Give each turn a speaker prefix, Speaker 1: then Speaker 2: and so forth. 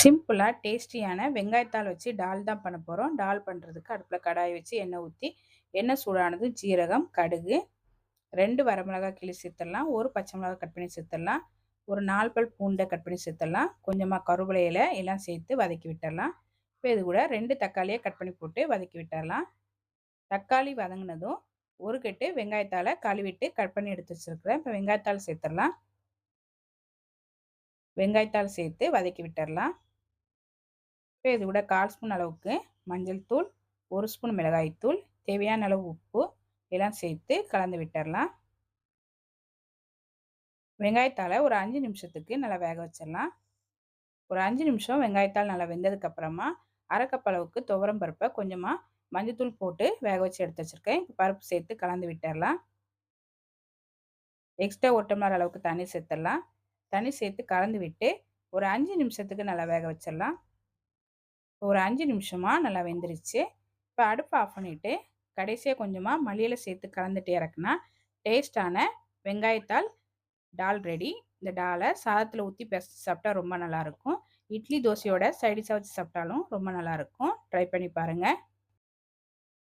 Speaker 1: சிம்பிளாக டேஸ்டியான வெங்காயத்தால் வச்சு டால் தான் பண்ண போகிறோம் டால் பண்ணுறதுக்கு அடுப்பில் கடாயை வச்சு எண்ணெய் ஊற்றி எண்ணெய் சூடானது ஜீரகம் கடுகு ரெண்டு வரமிளகாய் கிளி சேர்த்துடலாம். ஒரு பச்சை மிளகாய் கட் பண்ணி சேர்த்துடலாம். ஒரு நாலு பல் பூண்டை கட் பண்ணி சேர்த்துடலாம். கொஞ்சமாக கருவிலையில் எல்லாம் சேர்த்து வதக்கி விட்டுடலாம். இப்போ இது கூட ரெண்டு தக்காளியை கட் பண்ணி போட்டு வதக்கி விட்டுடலாம். தக்காளி வதங்கினதும் ஒரு கட்டு வெங்காயத்தால் கழுவிட்டு கட் பண்ணி எடுத்து வச்சுருக்குறேன். இப்போ வெங்காயத்தால் சேர்த்துடலாம். வெங்காயத்தால் சேர்த்து வதக்கி விட்டுடலாம் இப்போ இது கூட கால் ஸ்பூன் அளவுக்கு மஞ்சள் தூள் ஒரு ஸ்பூன் மிளகாய்த்தூள் தேவையான அளவு உப்பு எல்லாம் சேர்த்து கலந்து விட்டுடலாம் வெங்காயத்தால் ஒரு அஞ்சு நிமிஷத்துக்கு நல்லா வேக வச்சிடலாம். ஒரு அஞ்சு நிமிஷம் வெங்காயத்தால் நல்லா வெந்ததுக்கப்புறமா அரைக்கப் அளவுக்கு துவரம் பருப்பை கொஞ்சமாக மஞ்சத்தூள் போட்டு வேக வச்சு எடுத்து வச்சுருக்கேன். பருப்பு சேர்த்து கலந்து விட்டுடலாம் எக்ஸ்ட்ரா ஒரு டம்ளர் அளவுக்கு தண்ணி சேர்த்துடலாம். தண்ணி சேர்த்து கலந்து விட்டு ஒரு அஞ்சு நிமிஷத்துக்கு நல்லா வேக வச்சிடலாம். ஒரு அஞ்சு நிமிஷமாக நல்லா வெந்துருச்சு. இப்போ அடுப்பு ஆஃப் பண்ணிவிட்டு கடைசியாக கொஞ்சமாக மல்லியில் சேர்த்து கலந்துட்டு இறக்குனா டேஸ்டான வெங்காயத்தால் டால் ரெடி. இந்த டாலை சாதத்தில் ஊற்றி பெச சாப்பிட்டா ரொம்ப நல்லாயிருக்கும் இட்லி தோசையோட சைடிஷாக வச்சு சாப்பிட்டாலும் ரொம்ப நல்லாயிருக்கும் ட்ரை பண்ணி பாருங்கள்